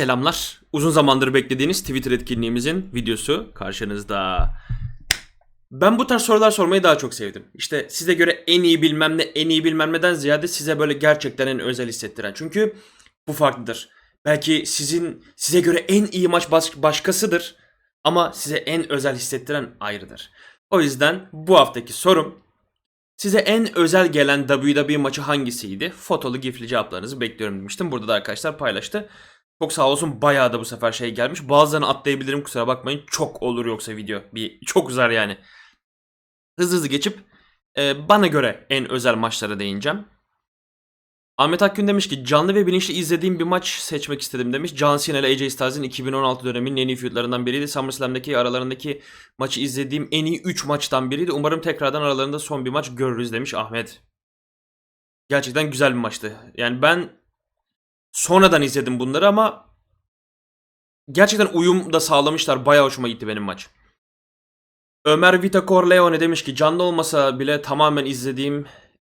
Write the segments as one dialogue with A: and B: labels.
A: Selamlar. Uzun zamandır beklediğiniz Twitter etkinliğimizin videosu karşınızda. Ben bu tarz sorular sormayı daha çok sevdim. İşte size göre en iyi bilmem ne, en iyi bilmem neden ziyade size böyle gerçekten en özel hissettiren. Çünkü bu farklıdır. Belki sizin size göre en iyi maç baş- başkasıdır ama size en özel hissettiren ayrıdır. O yüzden bu haftaki sorum Size en özel gelen WWE maçı hangisiydi? Fotolu gifli cevaplarınızı bekliyorum demiştim. Burada da arkadaşlar paylaştı. Çok sağ olsun bayağı da bu sefer şey gelmiş. Bazılarını atlayabilirim kusura bakmayın. Çok olur yoksa video. Bir çok uzar yani. Hızlı hızlı geçip e, bana göre en özel maçlara değineceğim. Ahmet Akgün demiş ki canlı ve bilinçli izlediğim bir maç seçmek istedim demiş. John Cena ile AJ Styles'in 2016 döneminin en iyi feudlarından biriydi. SummerSlam'daki aralarındaki maçı izlediğim en iyi 3 maçtan biriydi. Umarım tekrardan aralarında son bir maç görürüz demiş Ahmet. Gerçekten güzel bir maçtı. Yani ben sonradan izledim bunları ama gerçekten uyum da sağlamışlar. Bayağı hoşuma gitti benim maç. Ömer Vita Corleone demiş ki canlı olmasa bile tamamen izlediğim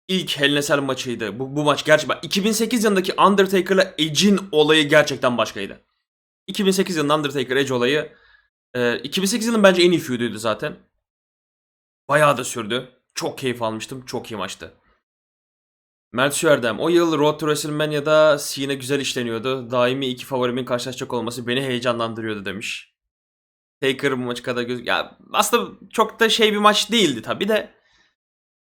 A: ilk Hell maçıydı. Bu, bu maç gerçekten 2008 yılındaki Undertaker'la Edge'in olayı gerçekten başkaydı. 2008 yılında Undertaker Edge olayı e, 2008 yılının bence en iyi feud'uydu zaten. Bayağı da sürdü. Çok keyif almıştım. Çok iyi maçtı. Mert Süerdem. O yıl Road to WrestleMania'da Cena güzel işleniyordu. Daimi iki favorimin karşılaşacak olması beni heyecanlandırıyordu demiş. Taker bu maçı kadar göz... Ya aslında çok da şey bir maç değildi tabi de.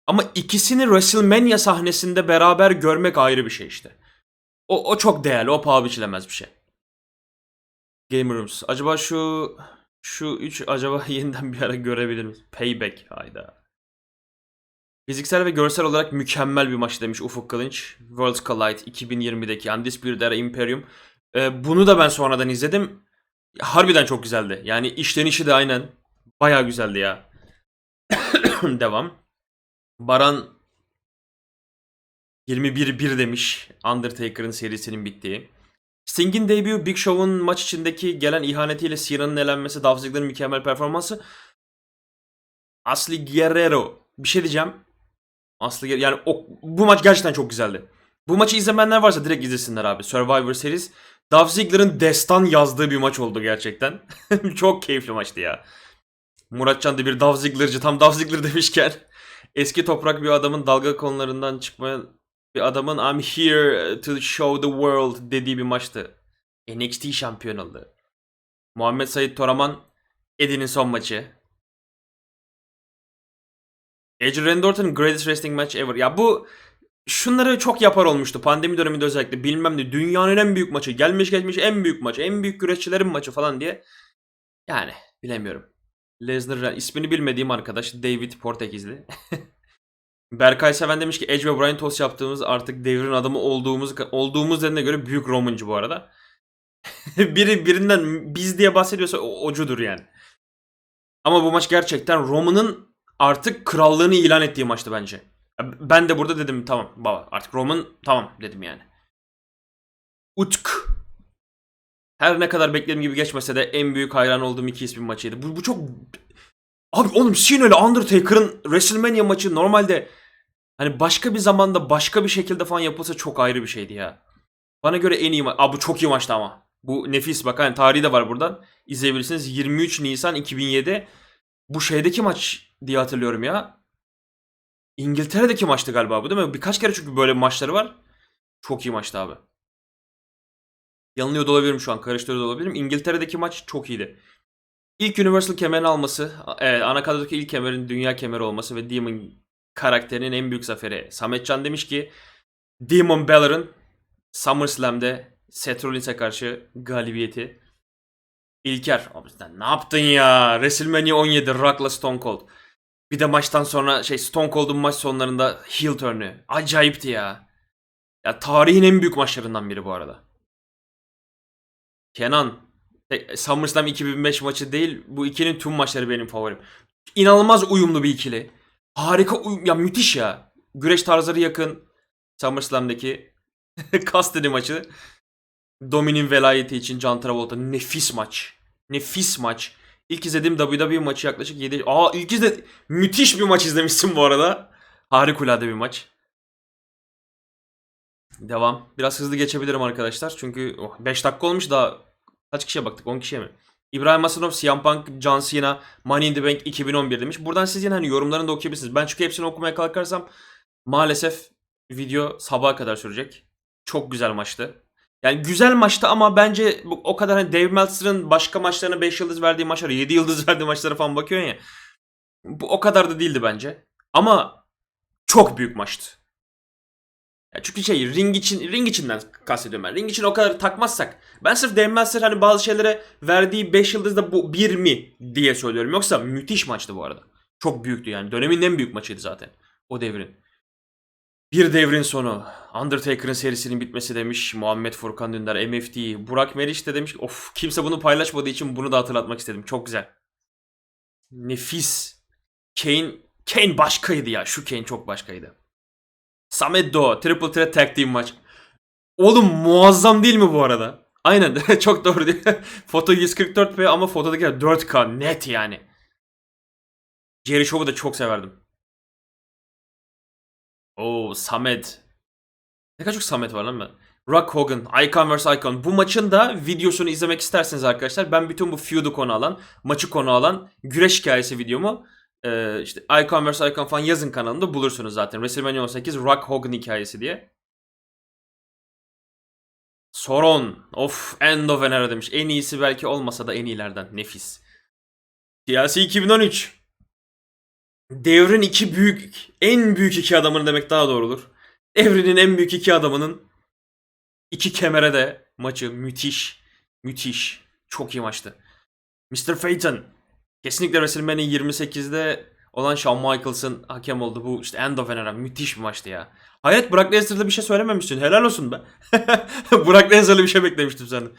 A: Ama ikisini WrestleMania sahnesinde beraber görmek ayrı bir şey işte. O, o çok değerli. O paha biçilemez bir şey. Game Rooms. Acaba şu şu 3 acaba yeniden bir ara görebilir miyiz? Payback. Hayda. Fiziksel ve görsel olarak mükemmel bir maç demiş Ufuk Kılınç. Worlds Collide 2020'deki Undisputed Era Imperium. Ee, bunu da ben sonradan izledim. Harbiden çok güzeldi. Yani işlenişi de aynen. Baya güzeldi ya. Devam. Baran 21-1 demiş Undertaker'ın serisinin bittiği. Sting'in debut Big Show'un maç içindeki gelen ihanetiyle Cena'nın elenmesi, Dolph mükemmel performansı. Asli Guerrero. Bir şey diyeceğim. Aslı. Yani o, bu maç gerçekten çok güzeldi. Bu maçı izlemeyenler varsa direkt izlesinler abi. Survivor Series. Dolph Ziggler'ın destan yazdığı bir maç oldu gerçekten. çok keyifli maçtı ya. Muratcan da bir Dolph Ziggler'cı. Tam Dolph Ziggler demişken. Eski toprak bir adamın dalga konularından çıkmaya bir adamın I'm here to show the world dediği bir maçtı. NXT şampiyonaldı. Muhammed Sait Toraman Eddie'nin son maçı. Edge Randy greatest wrestling match ever. Ya bu şunları çok yapar olmuştu pandemi döneminde özellikle bilmem ne dünyanın en büyük maçı gelmiş geçmiş en büyük maçı en büyük güreşçilerin maçı falan diye. Yani bilemiyorum. Lesnar ismini bilmediğim arkadaş David Portekizli. Berkay Seven demiş ki Edge ve Brian Toss yaptığımız artık devrin adamı olduğumuz olduğumuz dediğine göre büyük Roman'cı bu arada. Biri birinden biz diye bahsediyorsa o, ocudur yani. Ama bu maç gerçekten Roman'ın artık krallığını ilan ettiği maçtı bence. Ben de burada dedim tamam baba artık Roman tamam dedim yani. Utk. Her ne kadar beklediğim gibi geçmese de en büyük hayran olduğum iki ismin maçıydı. Bu, bu çok... Abi oğlum Cena ile Undertaker'ın WrestleMania maçı normalde hani başka bir zamanda başka bir şekilde falan yapılsa çok ayrı bir şeydi ya. Bana göre en iyi maç. Aa bu çok iyi maçtı ama. Bu nefis bak hani tarihi de var buradan. İzleyebilirsiniz. 23 Nisan 2007. Bu şeydeki maç diye hatırlıyorum ya. İngiltere'deki maçtı galiba bu değil mi? Birkaç kere çünkü böyle maçları var. Çok iyi maçtı abi. Yanılıyor da olabilirim şu an. Karıştırıyor da olabilirim. İngiltere'deki maç çok iyiydi. İlk Universal kemerini alması, e, ana kadrodaki ilk kemerin dünya kemeri olması ve Demon karakterinin en büyük zaferi. Sametcan demiş ki Demon Balor'ın SummerSlam'de Seth Rollins'e karşı galibiyeti. İlker, abi sen ne yaptın ya? WrestleMania 17 Rock'la Stone Cold. Bir de maçtan sonra şey Stone Cold'un maç sonlarında heel turn'ü. Acayipti ya. Ya tarihin en büyük maçlarından biri bu arada. Kenan. e, SummerSlam 2005 maçı değil. Bu ikinin tüm maçları benim favorim. İnanılmaz uyumlu bir ikili. Harika uyum. Ya müthiş ya. Güreş tarzları yakın. SummerSlam'daki Custody maçı. Dominik'in velayeti için John Travolta. Nefis maç. Nefis maç. İlk izlediğim WWE maçı yaklaşık 7... Aa ilk izle... Müthiş bir maç izlemişsin bu arada. Harikulade bir maç. Devam. Biraz hızlı geçebilirim arkadaşlar. Çünkü 5 dakika olmuş daha kaç kişiye baktık? 10 kişiye mi? İbrahim Asanov, CM Punk, John Cena, Money in the Bank 2011 demiş. Buradan siz yine hani yorumlarını da okuyabilirsiniz. Ben çünkü hepsini okumaya kalkarsam maalesef video sabaha kadar sürecek. Çok güzel maçtı. Yani güzel maçtı ama bence bu, o kadar hani Dave Meltzer'ın başka maçlarına 5 yıldız verdiği maçlara 7 yıldız verdiği maçlara falan bakıyorsun ya. Bu o kadar da değildi bence. Ama çok büyük maçtı. Ya çünkü şey ring için ring içinden kastediyorum ben. Ring için o kadar takmazsak. Ben sırf Dave Meltzer hani bazı şeylere verdiği 5 yıldız da bu 1 mi diye söylüyorum. Yoksa müthiş maçtı bu arada. Çok büyüktü yani. Dönemin en büyük maçıydı zaten. O devrin. Bir devrin sonu. Undertaker'ın serisinin bitmesi demiş. Muhammed Furkan Dündar, MFT, Burak Meriç de demiş. Of kimse bunu paylaşmadığı için bunu da hatırlatmak istedim. Çok güzel. Nefis. Kane, Kane başkaydı ya. Şu Kane çok başkaydı. Samet Doğu. Triple Threat Tag Team maç. Oğlum muazzam değil mi bu arada? Aynen çok doğru diyor. Foto 144p ama fotodaki 4K net yani. Jerry Show'u da çok severdim. Oo Samet. Ne kadar çok Samet var lan ben. Rock Hogan, Icon vs Icon. Bu maçın da videosunu izlemek isterseniz arkadaşlar ben bütün bu feud'u konu alan, maçı konu alan güreş hikayesi videomu e, işte Icon vs Icon falan yazın kanalımda bulursunuz zaten. WrestleMania 18 Rock Hogan hikayesi diye. Soron. Of End of Era demiş. En iyisi belki olmasa da en iyilerden. Nefis. TLC 2013. Devrin iki büyük, en büyük iki adamını demek daha doğru olur. Evrenin en büyük iki adamının iki kemere de maçı müthiş. Müthiş. Çok iyi maçtı. Mr. Phaeton. Kesinlikle WrestleMania 28'de olan Shawn Michaels'ın hakem oldu. Bu işte End of an Era. Müthiş bir maçtı ya. Hayret Brock Lesnar'da bir şey söylememişsin. Helal olsun be. Brock Lesnar'la bir şey beklemiştim senden.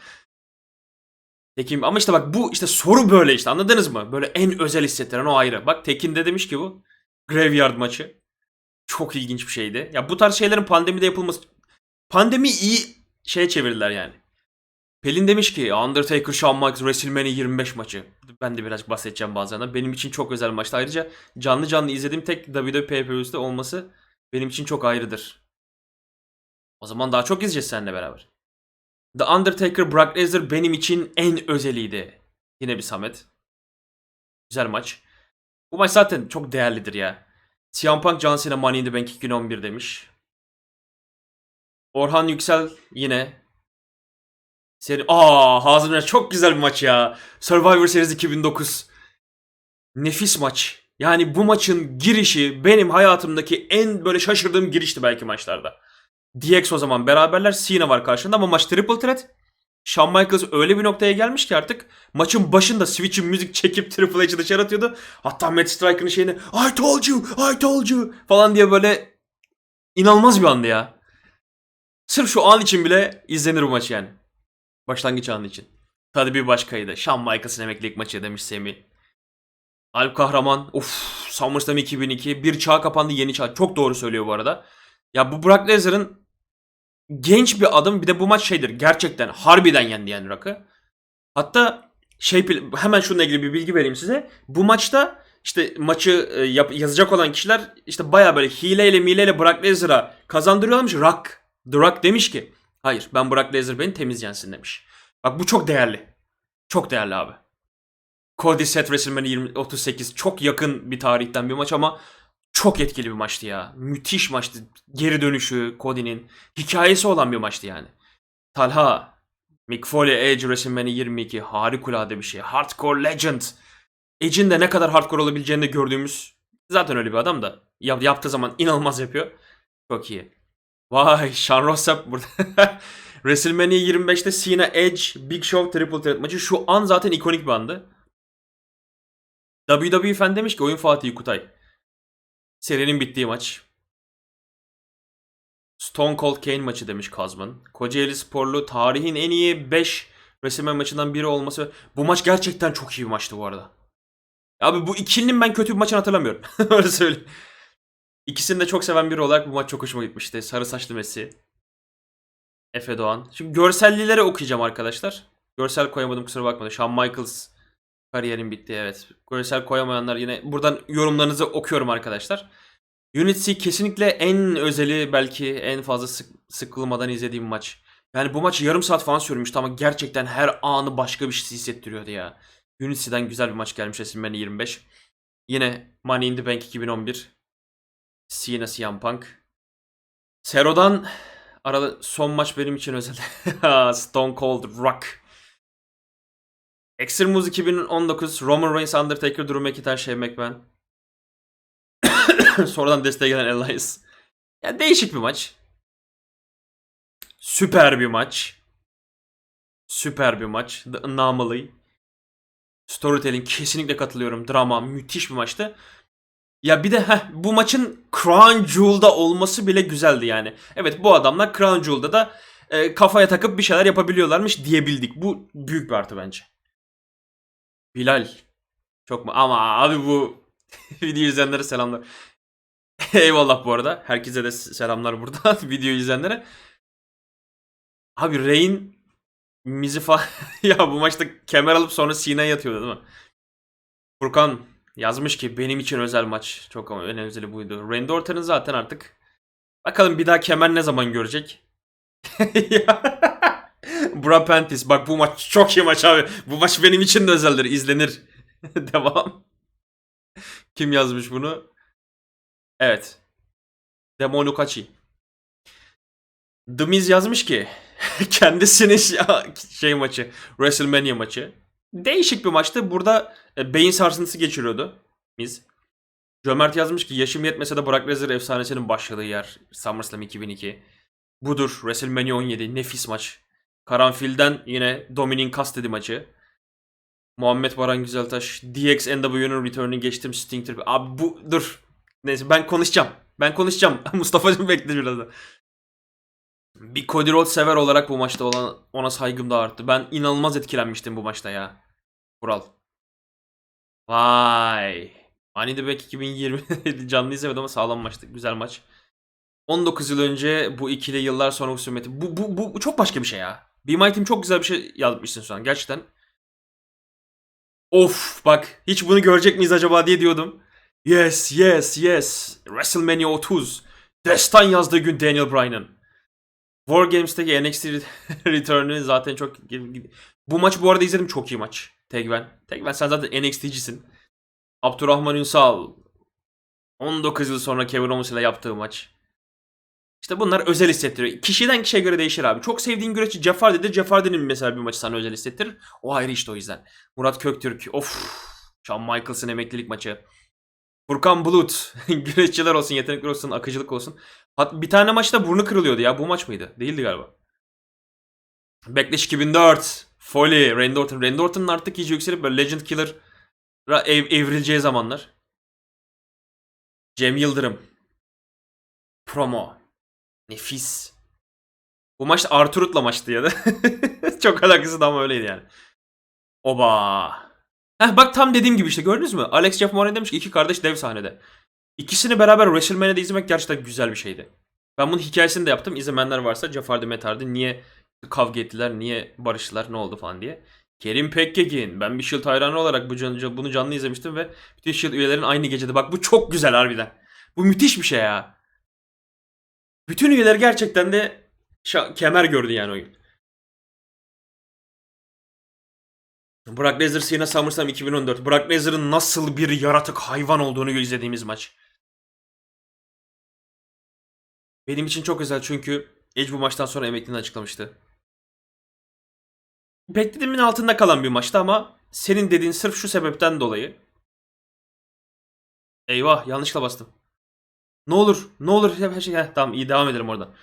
A: Tekin ama işte bak bu işte soru böyle işte anladınız mı? Böyle en özel hissettiren o ayrı. Bak Tekin de demiş ki bu Graveyard maçı. Çok ilginç bir şeydi. Ya bu tarz şeylerin pandemide yapılması pandemi iyi şeye çevirdiler yani. Pelin demiş ki Undertaker Shawn Michaels WrestleMania 25 maçı. Ben de biraz bahsedeceğim bazen. Benim için çok özel maçtı. Ayrıca canlı canlı izlediğim tek WWE pay-per-view'de olması benim için çok ayrıdır. O zaman daha çok izleyeceğiz seninle beraber. The Undertaker Brock Lesnar benim için en özeliydi. Yine bir Samet. Güzel maç. Bu maç zaten çok değerlidir ya. CM Punk John Cena Money in the Bank 2011 demiş. Orhan Yüksel yine. Seri... Aa Hazım çok güzel bir maç ya. Survivor Series 2009. Nefis maç. Yani bu maçın girişi benim hayatımdaki en böyle şaşırdığım girişti belki maçlarda. DX o zaman beraberler. Cena var karşında ama maç triple threat. Shawn Michaels öyle bir noktaya gelmiş ki artık maçın başında Switch'in müzik çekip Triple H'i dışarı atıyordu. Hatta Matt Striker'ın şeyini I told you, I told you falan diye böyle inanılmaz bir andı ya. Sırf şu an için bile izlenir bu maç yani. Başlangıç anı için. Tadı bir başkaydı. Shawn Michaels'ın emeklilik maçı demiş Semih. Alp Kahraman. Of SummerSlam 2002. Bir çağ kapandı yeni çağ. Çok doğru söylüyor bu arada. Ya bu Brock Lesnar'ın genç bir adım bir de bu maç şeydir gerçekten harbiden yendi yani Rock'ı. Hatta şey hemen şununla ilgili bir bilgi vereyim size. Bu maçta işte maçı e, yap, yazacak olan kişiler işte baya böyle hileyle mileyle Brock Lesnar'a kazandırıyorlarmış. Rock, The Rock demiş ki hayır ben Brock Lesnar beni temiz yensin demiş. Bak bu çok değerli. Çok değerli abi. Cody Seth WrestleMania 20, 38 çok yakın bir tarihten bir maç ama çok etkili bir maçtı ya. Müthiş maçtı. Geri dönüşü Cody'nin. Hikayesi olan bir maçtı yani. Talha, Mick Foley, Edge, WrestleMania 22 harikulade bir şey. Hardcore Legend. Edge'in de ne kadar hardcore olabileceğini de gördüğümüz zaten öyle bir adam da. Yap, yaptığı zaman inanılmaz yapıyor. Çok iyi. Vay Sean Rossap burada. WrestleMania 25'te Cena, Edge, Big Show Triple Threat maçı şu an zaten ikonik bir andı. WWE fan demiş ki oyun Fatih Kutay. Serinin bittiği maç. Stone Cold Kane maçı demiş Kazman. Kocaeli Sporlu tarihin en iyi 5 WrestleMania maçından biri olması. Bu maç gerçekten çok iyi bir maçtı bu arada. Abi bu ikilinin ben kötü bir maçını hatırlamıyorum. Öyle söyleyeyim. İkisini de çok seven biri olarak bu maç çok hoşuma gitmişti. Sarı saçlı Messi. Efe Doğan. Şimdi görsellilere okuyacağım arkadaşlar. Görsel koyamadım kusura bakmayın. Shawn Michaels kariyerin bitti evet. Görsel koyamayanlar yine buradan yorumlarınızı okuyorum arkadaşlar. Unity kesinlikle en özeli belki en fazla sık sıkılmadan izlediğim maç. Yani bu maç yarım saat falan sürmüştü ama gerçekten her anı başka bir şey hissettiriyordu ya. Unity'den güzel bir maç gelmiş WrestleMania 25. Yine Money in the Bank 2011. Cena CM Punk. Sero'dan arada son maç benim için özel. Stone Cold Rock. Extreme Rules 2019 Roman Reigns, Undertaker, Drew McIntyre, Shane McMahon. Sonradan desteğe gelen Elias. Ya değişik bir maç. Süper bir maç. Süper bir maç. The Anomaly. Storytelling kesinlikle katılıyorum. Drama müthiş bir maçtı. Ya bir de heh, bu maçın Crown Jewel'da olması bile güzeldi yani. Evet bu adamlar Crown Jewel'da da e, kafaya takıp bir şeyler yapabiliyorlarmış diyebildik. Bu büyük bir artı bence. Bilal. Çok mu? Ama abi bu video izleyenlere selamlar. Eyvallah bu arada. Herkese de selamlar burada video izleyenlere. Abi Rain Mizi ya bu maçta kemer alıp sonra Sina'ya yatıyordu değil mi? Furkan yazmış ki benim için özel maç. Çok ama özeli buydu. Randy Orton'un zaten artık bakalım bir daha kemer ne zaman görecek? Ya. Bra Pantis bak bu maç çok iyi maç abi. Bu maç benim için de özeldir. izlenir. Devam. Kim yazmış bunu? Evet. Demo Lukaci. The Miz yazmış ki kendisinin şey maçı WrestleMania maçı. Değişik bir maçtı. Burada e, beyin sarsıntısı geçiriyordu Miz. Cömert yazmış ki yaşım yetmese de Brock Lesnar efsanesinin başladığı yer SummerSlam 2002. Budur WrestleMania 17 nefis maç. Karanfil'den yine Dominik Kastedi maçı. Muhammed Baran Güzeltaş, DX NW'nun return'ini geçtim Sting Trip. Abi bu dur. Neyse ben konuşacağım. Ben konuşacağım. Mustafa'cığım bekle biraz da. Bir Cody Rhodes sever olarak bu maçta olan ona saygım da arttı. Ben inanılmaz etkilenmiştim bu maçta ya. Kural. Vay. Money the Bank 2020 canlı izlemedim ama sağlam maçtı. Güzel maç. 19 yıl önce bu ikili yıllar sonra husumeti. Bu, bu, bu, bu çok başka bir şey ya. Be My Team çok güzel bir şey yazmışsın şu an. Gerçekten. Of bak hiç bunu görecek miyiz acaba diye diyordum. Yes yes yes. WrestleMania 30. Destan yazdığı gün Daniel Bryan'ın. War Games'teki NXT Return'ü zaten çok... Bu maç bu arada izledim çok iyi maç. Tegven. Tegven sen zaten NXT'cisin. Abdurrahman Ünsal. 19 yıl sonra Kevin Owens ile yaptığı maç. İşte bunlar özel hissettiriyor. Kişiden kişiye göre değişir abi. Çok sevdiğin güreşçi. Jeff Hardy'nin mesela bir maçı sana özel hissettirir. O ayrı işte o yüzden. Murat Köktürk. Of. Shawn Michaels'ın emeklilik maçı. Furkan Bulut. Güreşçiler olsun, yetenekler olsun, akıcılık olsun. Hat bir tane maçta burnu kırılıyordu ya. Bu maç mıydı? Değildi galiba. Backlash 2004. Foley, Randy Orton. Randy Orton'un artık iyice yükselip böyle Legend Killer'a ev, evrileceği zamanlar. Cem Yıldırım. Promo. Nefis. Bu maç Arturut'la maçtı ya da. Çok alakası da ama öyleydi yani. Oba. Heh bak tam dediğim gibi işte gördünüz mü? Alex Jeff Morgan demiş ki iki kardeş dev sahnede. İkisini beraber WrestleMania'da izlemek gerçekten güzel bir şeydi. Ben bunun hikayesini de yaptım. İzlemeyenler varsa Jeff Hardy, Matt Hardy niye kavga ettiler, niye barıştılar, ne oldu falan diye. Kerim Pekkekin. Ben bir Shield hayranı olarak bu can, bunu canlı izlemiştim ve bütün Shield üyelerin aynı gecede. Bak bu çok güzel harbiden. Bu müthiş bir şey ya. Bütün üyeler gerçekten de kemer gördü yani oyun. Brock Lesnar Cena SummerSlam 2014. Brock Lesnar'ın nasıl bir yaratık hayvan olduğunu izlediğimiz maç. Benim için çok özel çünkü Edge bu maçtan sonra emekliliğini açıklamıştı. Beklediğimin altında kalan bir maçtı ama senin dediğin sırf şu sebepten dolayı. Eyvah yanlışla bastım. Ne olur ne olur her şey heh, tamam iyi devam edelim orada.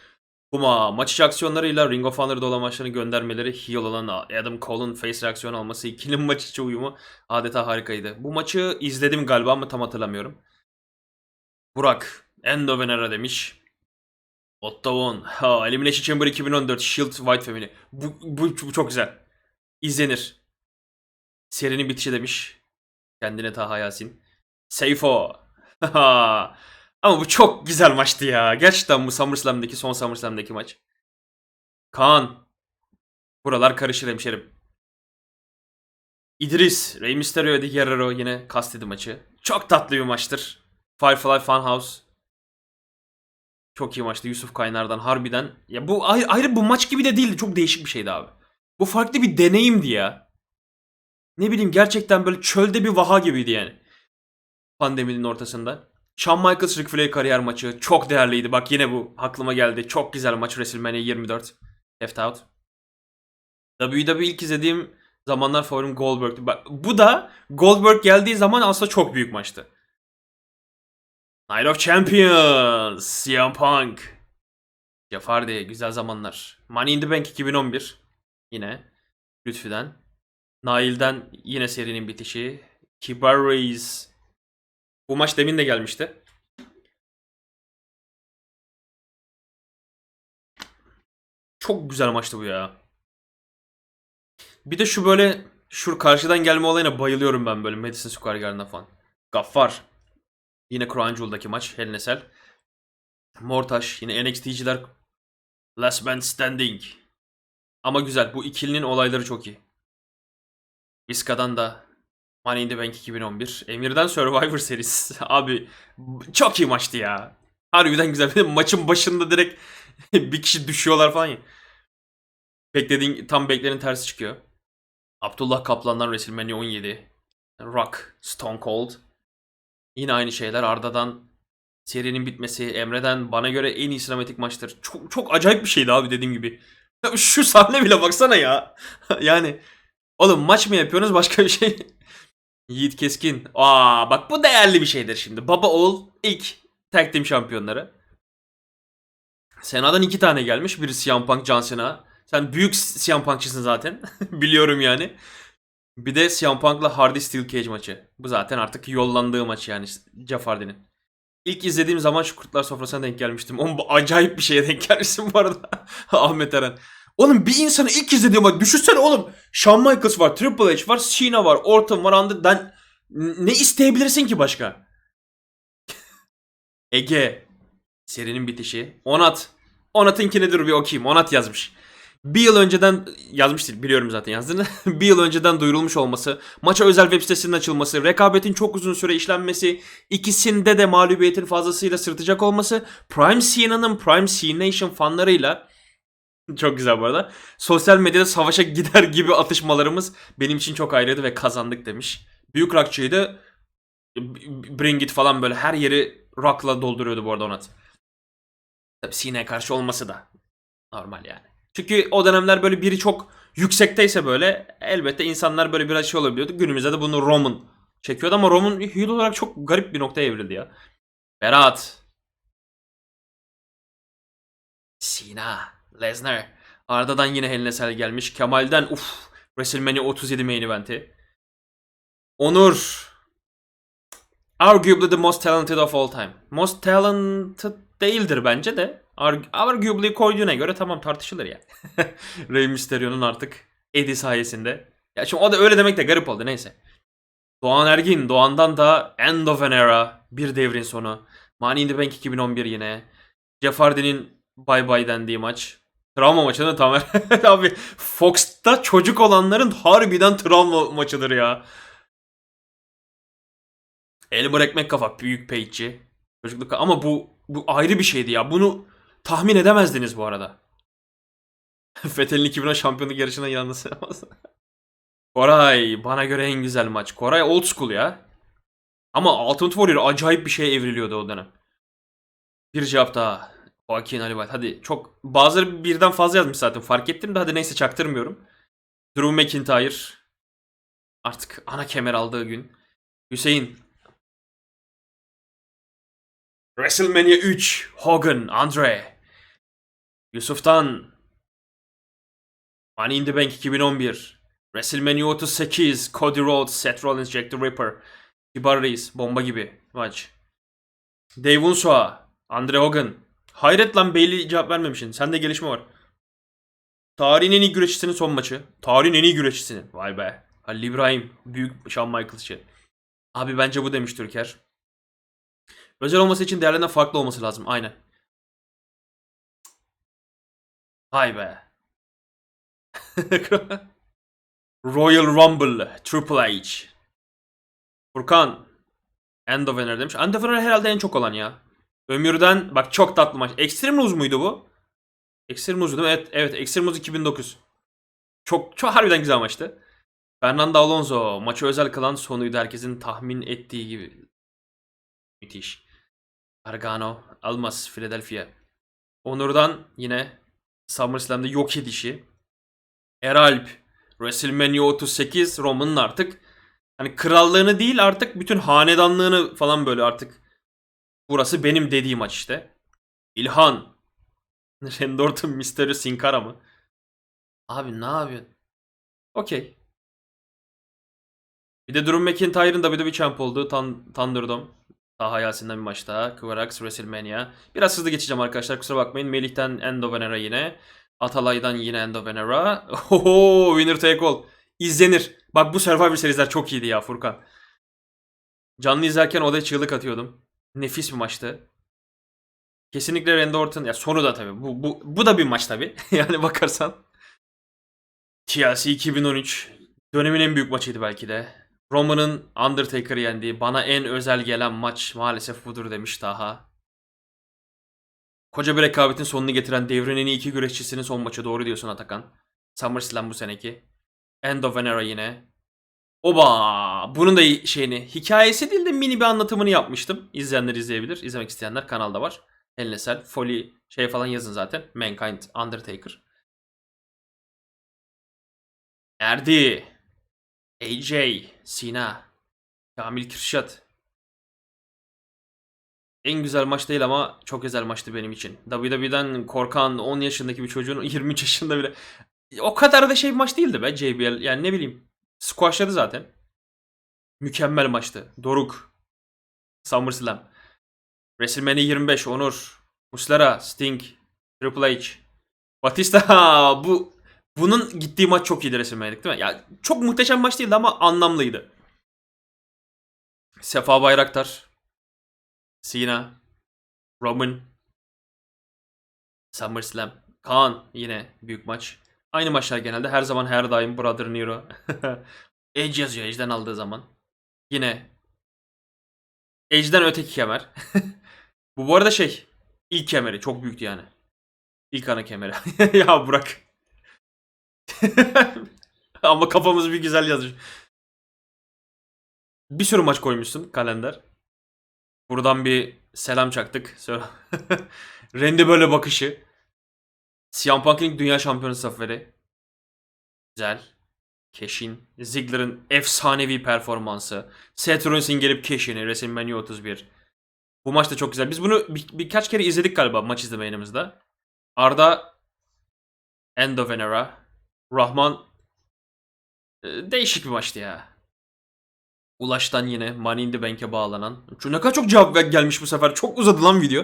A: Kuma maç içi aksiyonlarıyla Ring of Honor'da olan maçlarını göndermeleri heel olan Adam Cole'un face reaksiyon alması ikilinin maç içi uyumu adeta harikaydı. Bu maçı izledim galiba ama tam hatırlamıyorum. Burak Endo Venera demiş. Ottavon. Ha, Elimination Chamber 2014 Shield White Family. Bu, bu, bu çok güzel. İzlenir. Serinin bitişi demiş. Kendine Taha Yasin. Seyfo. Ama bu çok güzel maçtı ya. Gerçekten bu SummerSlam'daki son SummerSlam'daki maç. Kaan. Buralar karışır hemşerim. İdris, Rey Mysterio, Eddie Guerrero yine kastedi maçı. Çok tatlı bir maçtır. Firefly Funhouse. Çok iyi maçtı Yusuf Kaynar'dan harbiden. Ya bu ayrı, ayrı bu maç gibi de değildi. Çok değişik bir şeydi abi. Bu farklı bir deneyimdi ya. Ne bileyim gerçekten böyle çölde bir vaha gibiydi yani. Pandeminin ortasında. Shawn Michaels Ric Flair kariyer maçı çok değerliydi. Bak yine bu aklıma geldi. Çok güzel maç WrestleMania 24. Left Out. WWE ilk izlediğim zamanlar favorim Goldberg'ti. Bak bu da Goldberg geldiği zaman aslında çok büyük maçtı. Night of Champions, CM Punk. Jeff Hardy, güzel zamanlar. Money in the Bank 2011. Yine Lütfü'den. Nail'den yine serinin bitişi. Kibar Reis. Bu maç demin de gelmişti. Çok güzel maçtı bu ya. Bir de şu böyle şu karşıdan gelme olayına bayılıyorum ben böyle Madison Square Garden'da falan. Gaffar. Yine Crown Jewel'daki maç Cell. Mortaş yine NXT'ciler Last Man Standing. Ama güzel bu ikilinin olayları çok iyi. Viska'dan da Money in the Bank 2011. Emir'den Survivor serisi. Abi çok iyi maçtı ya. Harbiden güzel. Maçın başında direkt bir kişi düşüyorlar falan ya. Beklediğin tam beklenin tersi çıkıyor. Abdullah Kaplan'dan WrestleMania 17. Rock, Stone Cold. Yine aynı şeyler. Arda'dan serinin bitmesi. Emre'den bana göre en iyi sinematik maçtır. Çok, çok acayip bir şeydi abi dediğim gibi. Şu sahne bile baksana ya. yani oğlum maç mı yapıyorsunuz başka bir şey? Yiğit Keskin. Aa bak bu değerli bir şeydir şimdi. Baba oğul ilk tag team şampiyonları. Sena'dan iki tane gelmiş. Biri CM Punk, John Cena. Sen büyük CM Punk'çısın zaten. Biliyorum yani. Bir de CM Punk'la Hardy Steel Cage maçı. Bu zaten artık yollandığı maç yani Jeff Hardy'nin. İlk izlediğim zaman şu Kurtlar Sofrası'na denk gelmiştim. Oğlum bu acayip bir şeye denk gelmişsin bu arada. Ahmet Eren. Oğlum bir insanı ilk izlediğim bak düşünsene oğlum. Shawn Michaels var, Triple H var, Cena var, Orton var, Andy. Ben ne isteyebilirsin ki başka? Ege. Serinin bitişi. Onat. Onat'ınkine dur bir okuyayım. Onat yazmış. Bir yıl önceden yazmış değil biliyorum zaten yazdığını. bir yıl önceden duyurulmuş olması, maça özel web sitesinin açılması, rekabetin çok uzun süre işlenmesi, ikisinde de mağlubiyetin fazlasıyla sırtacak olması, Prime Cena'nın Prime C Nation fanlarıyla çok güzel bu arada. Sosyal medyada savaşa gider gibi atışmalarımız benim için çok ayrıydı ve kazandık demiş. Büyük rockçıydı. Bring It falan böyle her yeri rock'la dolduruyordu bu arada Onat. Tabii Cena'ya karşı olması da normal yani. Çünkü o dönemler böyle biri çok yüksekteyse böyle elbette insanlar böyle biraz şey olabiliyordu. Günümüzde de bunu Roman çekiyordu ama Roman heel olarak çok garip bir noktaya evrildi ya. Berat. Cena. Lesnar. Arda'dan yine Hell Cell gelmiş. Kemal'den uf. WrestleMania 37 main eventi. Onur. Arguably the most talented of all time. Most talented değildir bence de. Arg- Arguably koyduğuna göre tamam tartışılır ya. Rey Mysterio'nun artık Eddie sayesinde. Ya şimdi o da öyle demek de garip oldu neyse. Doğan Ergin. Doğan'dan da End of an Era. Bir devrin sonu. Money in the Bank 2011 yine. Jeff Hardy'nin Bye Bye dendiği maç. Travma maçını tam abi Fox'ta çocuk olanların harbiden travma maçıdır ya. Elmer ekmek kafa büyük peyçi. Çocukluk ama bu bu ayrı bir şeydi ya. Bunu tahmin edemezdiniz bu arada. Fethel'in 2010 şampiyonluk yarışına yalnız. Koray bana göre en güzel maç. Koray old school ya. Ama Ultimate Warrior acayip bir şeye evriliyordu o dönem. Bir cevap daha. Joaquin Alibay. Hadi çok bazıları birden fazla yazmış zaten fark ettim de hadi neyse çaktırmıyorum. Drew McIntyre. Artık ana kemer aldığı gün. Hüseyin. WrestleMania 3. Hogan, Andre. Yusuf'tan. Money in the Bank 2011. WrestleMania 38. Cody Rhodes, Seth Rollins, Jack the Ripper. Kibar Reis. Bomba gibi maç. Dave Unsua. Andre Hogan. Hayret lan Bailey cevap vermemişsin. Sende gelişme var. Tarihin en iyi güreşçisinin son maçı. Tarihin en iyi güreşçisinin. Vay be. Halil İbrahim. Büyük Shawn Michaels'çı. Abi bence bu demiş Türker. Özel olması için değerlerinden farklı olması lazım. Aynen. Vay be. Royal Rumble. Triple H. Furkan. End of Honor demiş. End of Honor herhalde en çok olan ya. Ömür'den bak çok tatlı maç. Extreme Rules muydu bu? Extreme Rules değil mi? Evet, evet Extreme Rules 2009. Çok çok harbiden güzel maçtı. Fernando Alonso maçı özel kılan sonuydu herkesin tahmin ettiği gibi. Müthiş. Gargano, Almas, Philadelphia. Onur'dan yine SummerSlam'da yok edişi. Eralp, WrestleMania 38 Roman'ın artık hani krallığını değil artık bütün hanedanlığını falan böyle artık burası benim dediğim maç işte. İlhan, Randy Orton, Mysterio, Sin Cara mı? Abi ne yapıyorsun? Okey. Bir de Drew McIntyre'ın WWE Champ olduğu Tan Thunderdome. Daha hayasinden bir maç daha. Kıvarax WrestleMania. Biraz hızlı geçeceğim arkadaşlar kusura bakmayın. Melih'ten Endo Venera yine. Atalay'dan yine Endo Venera. Oho winner take all. İzlenir. Bak bu Survivor Series'ler çok iyiydi ya Furkan. Canlı izlerken odaya çığlık atıyordum. Nefis bir maçtı. Kesinlikle Randy Orton. Ya sonu da tabii. Bu, bu, bu da bir maç tabii. yani bakarsan. TLC 2013. Dönemin en büyük maçıydı belki de. Roman'ın Undertaker'ı yendiği bana en özel gelen maç maalesef budur demiş daha. Koca bir rekabetin sonunu getiren devrin en iyi iki güreşçisinin son maçı doğru diyorsun Atakan. SummerSlam bu seneki. End of Venera yine. Oba! Bunun da şeyini, hikayesi değil de mini bir anlatımını yapmıştım. İzleyenler izleyebilir. İzlemek isteyenler kanalda var. Elnesel, Foley şey falan yazın zaten. Mankind, Undertaker. Erdi. AJ, Sina, Kamil Kürşat. En güzel maç değil ama çok özel maçtı benim için. WWE'den korkan 10 yaşındaki bir çocuğun 23 yaşında bile o kadar da şey maç değildi be JBL. Yani ne bileyim. Squashladı zaten. Mükemmel maçtı. Doruk. SummerSlam. WrestleMania 25 Onur. Muslera, Sting, Triple H. Batista bu bunun gittiği maç çok iyiydi WrestleMania'daki değil mi? Ya çok muhteşem maç değildi ama anlamlıydı. Sefa Bayraktar. Cena. Roman. SummerSlam. Kaan yine büyük maç. Aynı maçlar genelde. Her zaman her daim Brother Nero. Edge yazıyor Edge'den aldığı zaman. Yine Edge'den öteki kemer. Bu bu arada şey ilk kemeri çok büyüktü yani. İlk ana kemeri. ya bırak. Ama kafamız bir güzel yazmış. Bir sürü maç koymuşsun kalender. Buradan bir selam çaktık. Randy böyle bakışı. CM Punk'ın dünya şampiyonu zaferi. Güzel. Keşin. Ziggler'ın efsanevi performansı. Seth Rollins'in gelip Keşin'i. WrestleMania 31. Bu maç da çok güzel. Biz bunu bir- birkaç kere izledik galiba maç izleme yayınımızda. Arda Endo Venera. Rahman e, değişik bir maçtı ya. Ulaş'tan yine Money in the Bank'e bağlanan. Şu ne kadar çok cevap gel- gelmiş bu sefer. Çok uzadı lan video.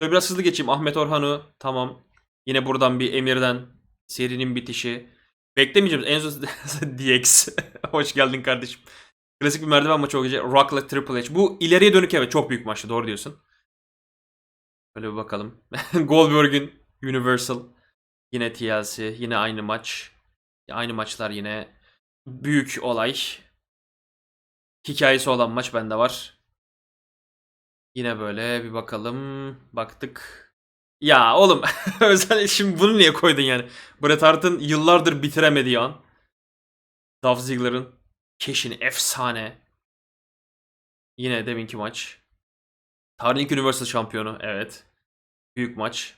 A: Şöyle biraz hızlı geçeyim. Ahmet Orhan'ı tamam. Yine buradan bir Emir'den serinin bitişi. Beklemeyeceğim. Enzo DX. Hoş geldin kardeşim. Klasik bir merdiven maçı olacak. Rock'la Triple H. Bu ileriye dönük evet çok büyük maçtı. Doğru diyorsun. Böyle bir bakalım. Goldberg'in Universal. Yine TLC. Yine aynı maç. Aynı maçlar yine. Büyük olay. Hikayesi olan maç bende var. Yine böyle bir bakalım. Baktık. Ya oğlum özel şimdi bunu niye koydun yani? Bret Hart'ın yıllardır bitiremediği an. Dolph Ziggler'ın keşini efsane. Yine deminki maç. Tarihin Universal şampiyonu evet. Büyük maç.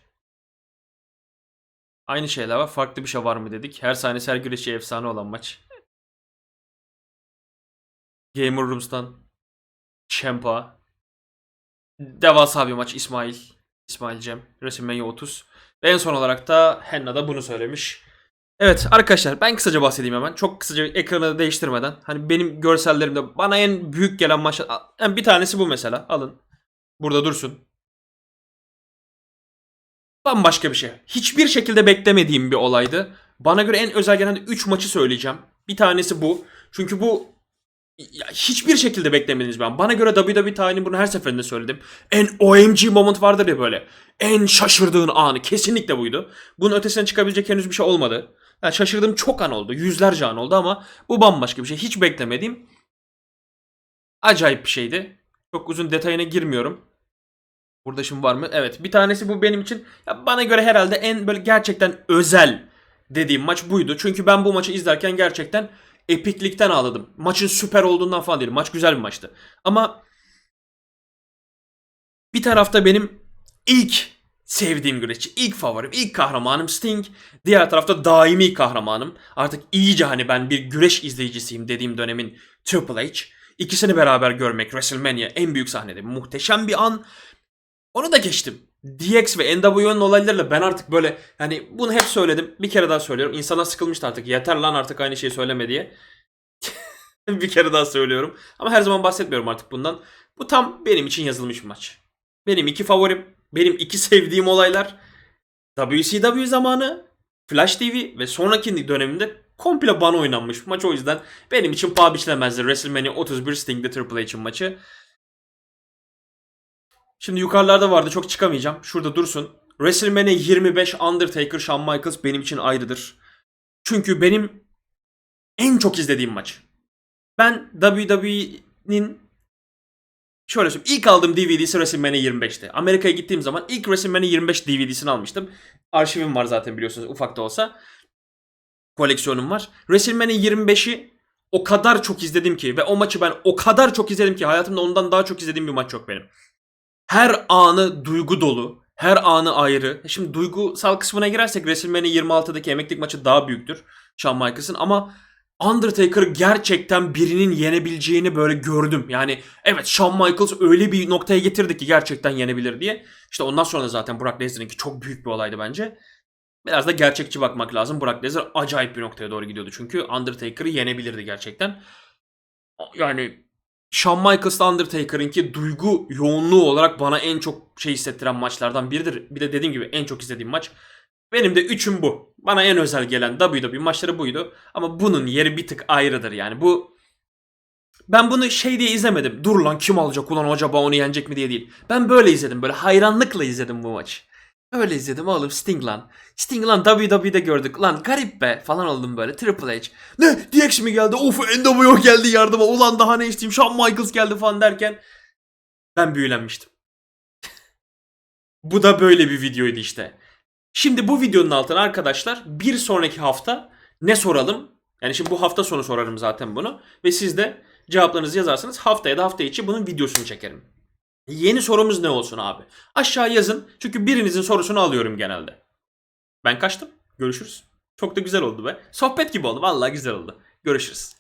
A: Aynı şeyler var. Farklı bir şey var mı dedik. Her sahnesi her güreşi efsane olan maç. Gamer Rooms'tan Champa. Devasa bir maç İsmail. İsmail Cem. WrestleMania 30. Ve en son olarak da Henna da bunu söylemiş. Evet arkadaşlar ben kısaca bahsedeyim hemen. Çok kısaca ekranı değiştirmeden. Hani benim görsellerimde bana en büyük gelen maçlar. Yani bir tanesi bu mesela. Alın. Burada dursun. Bambaşka bir şey. Hiçbir şekilde beklemediğim bir olaydı. Bana göre en özel gelen 3 maçı söyleyeceğim. Bir tanesi bu. Çünkü bu ya hiçbir şekilde beklemediniz ben. Bana göre WWE tarihinin bunu her seferinde söyledim. En OMG moment vardır ya böyle. En şaşırdığın anı kesinlikle buydu. Bunun ötesine çıkabilecek henüz bir şey olmadı. Yani şaşırdığım çok an oldu. Yüzlerce an oldu ama bu bambaşka bir şey. Hiç beklemediğim acayip bir şeydi. Çok uzun detayına girmiyorum. Burada şimdi var mı? Evet. Bir tanesi bu benim için ya bana göre herhalde en böyle gerçekten özel dediğim maç buydu. Çünkü ben bu maçı izlerken gerçekten epiklikten ağladım. Maçın süper olduğundan falan değil. Maç güzel bir maçtı. Ama bir tarafta benim ilk sevdiğim güreşçi, ilk favorim, ilk kahramanım Sting. Diğer tarafta daimi kahramanım. Artık iyice hani ben bir güreş izleyicisiyim dediğim dönemin Triple H. İkisini beraber görmek WrestleMania en büyük sahnede muhteşem bir an. Onu da geçtim. DX ve NWO'nun olaylarıyla ben artık böyle hani bunu hep söyledim. Bir kere daha söylüyorum. İnsanlar sıkılmıştı artık. Yeter lan artık aynı şeyi söyleme diye. bir kere daha söylüyorum. Ama her zaman bahsetmiyorum artık bundan. Bu tam benim için yazılmış bir maç. Benim iki favorim. Benim iki sevdiğim olaylar. WCW zamanı, Flash TV ve sonraki döneminde komple bana oynanmış maç. O yüzden benim için paha biçilemezdi. WrestleMania 31 Sting'de Triple H'in maçı. Şimdi yukarılarda vardı çok çıkamayacağım. Şurada dursun. WrestleMania 25 Undertaker Shawn Michaels benim için ayrıdır. Çünkü benim en çok izlediğim maç. Ben WWE'nin şöyle söyleyeyim. İlk aldığım DVD'si WrestleMania 25'ti. Amerika'ya gittiğim zaman ilk WrestleMania 25 DVD'sini almıştım. Arşivim var zaten biliyorsunuz ufak da olsa. Koleksiyonum var. WrestleMania 25'i o kadar çok izledim ki ve o maçı ben o kadar çok izledim ki hayatımda ondan daha çok izlediğim bir maç yok benim. Her anı duygu dolu. Her anı ayrı. Şimdi duygusal kısmına girersek WrestleMania 26'daki emeklilik maçı daha büyüktür. Shawn Michaels'ın ama Undertaker gerçekten birinin yenebileceğini böyle gördüm. Yani evet Shawn Michaels öyle bir noktaya getirdi ki gerçekten yenebilir diye. İşte ondan sonra da zaten Brock Lesnar'ınki çok büyük bir olaydı bence. Biraz da gerçekçi bakmak lazım. Brock Lesnar acayip bir noktaya doğru gidiyordu çünkü Undertaker'ı yenebilirdi gerçekten. Yani Shawn Michaels'la Undertaker'ınki duygu yoğunluğu olarak bana en çok şey hissettiren maçlardan biridir. Bir de dediğim gibi en çok izlediğim maç. Benim de üçüm bu. Bana en özel gelen WWE maçları buydu. Ama bunun yeri bir tık ayrıdır yani. Bu ben bunu şey diye izlemedim. Dur lan kim alacak ulan acaba onu yenecek mi diye değil. Ben böyle izledim. Böyle hayranlıkla izledim bu maçı. Öyle izledim oğlum Sting lan. Sting lan WWE'de gördük. Lan garip be falan oldum böyle. Triple H. Ne DX mi geldi? Of NWO geldi yardıma. Ulan daha ne isteyeyim. Shawn Michaels geldi falan derken. Ben büyülenmiştim. bu da böyle bir videoydu işte. Şimdi bu videonun altına arkadaşlar bir sonraki hafta ne soralım? Yani şimdi bu hafta sonu sorarım zaten bunu. Ve siz de cevaplarınızı yazarsanız haftaya da hafta içi bunun videosunu çekerim. Yeni sorumuz ne olsun abi? Aşağı yazın. Çünkü birinizin sorusunu alıyorum genelde. Ben kaçtım. Görüşürüz. Çok da güzel oldu be. Sohbet gibi oldu. Vallahi güzel oldu. Görüşürüz.